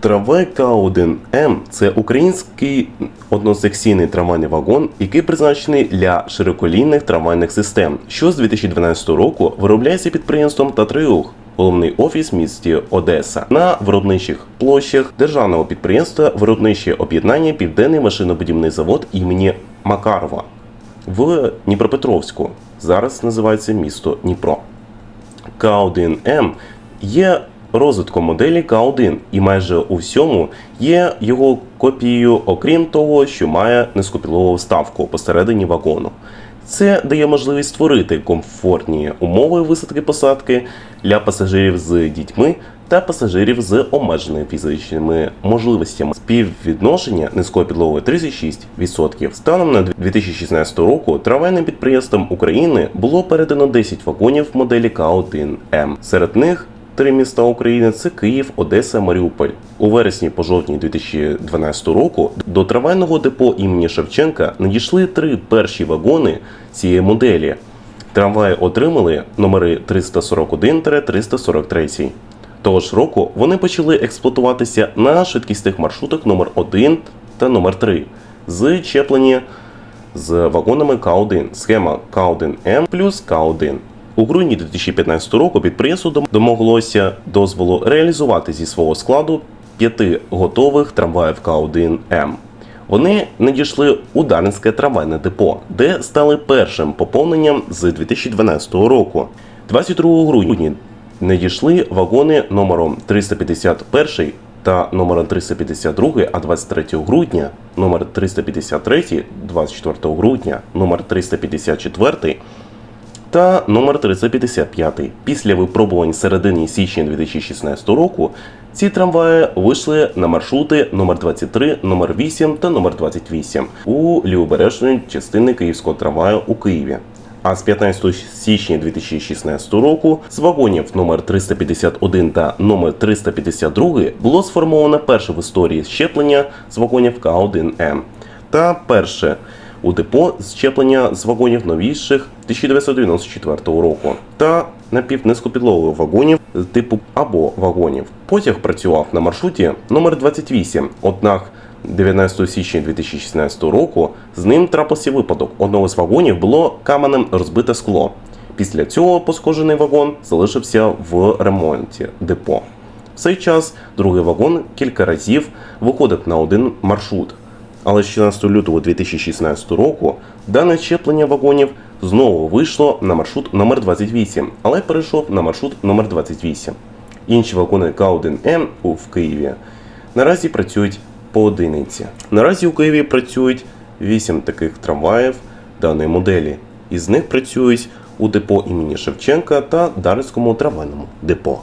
Трамвай К1М це український односекційний трамвайний вагон, який призначений для широколінних трамвайних систем, що з 2012 року виробляється підприємством Татриух. Головний офіс в місті Одеса на виробничих площах державного підприємства Виробниче об'єднання Південний машинобудівний завод імені Макарова в Дніпропетровську. Зараз називається місто Дніпро. К1М є розвитком моделі К1 і майже у всьому є його копією, окрім того, що має низькопілову вставку посередині вагону. Це дає можливість створити комфортні умови висадки посадки для пасажирів з дітьми та пасажирів з обмеженими фізичними можливостями. Співвідношення низької підлоги 36%. Станом на 2016 року трамвайним підприємством України було передано 10 вагонів моделі К1М. Серед них Три міста України це Київ, Одеса, Маріуполь. У вересні по жовтні 2012 року до трамвайного депо імені Шевченка надійшли три перші вагони цієї моделі. Трамваї отримали номери 341-343. Того ж року вони почали експлуатуватися на швидкісних маршрутах номер 1 та номер 3 з чеплені з вагонами К1, схема К1М плюс К1. У грудні 2015 року підприємство домоглося дозволу реалізувати зі свого складу п'яти готових трамваїв К1М. Вони надійшли у Дарницьке трамвайне депо, де стали першим поповненням з 2012 року. 22 грудня надійшли вагони номером 351 та номером 352, а 23 грудня номер 353, 24 грудня номер 354 та номер 355. Після випробувань середині січня 2016 року ці трамваї вийшли на маршрути номер 23, номер 8 та номер 28 у лівобережної частини київського трамваю у Києві. А з 15 січня 2016 року з вагонів номер 351 та номер 352 було сформовано перше в історії щеплення з вагонів К1М та перше у депо щеплення з вагонів новіших 1994 року та напівнизькопідлових вагонів типу або вагонів. Потяг працював на маршруті номер 28, однак 19 січня 2016 року з ним трапився випадок. Одного з вагонів було каменем розбите скло. Після цього пошкоджений вагон залишився в ремонті депо. В цей час другий вагон кілька разів виходив на один маршрут. Але з 14 лютого 2016 року дане щеплення вагонів знову вийшло на маршрут номер 28, але перейшов на маршрут номер 28. Інші вагони К1М у- в Києві наразі працюють по одиниці. Наразі у Києві працюють 8 таких трамваїв даної моделі. Із них працюють у депо імені Шевченка та Дарницькому трамвайному депо.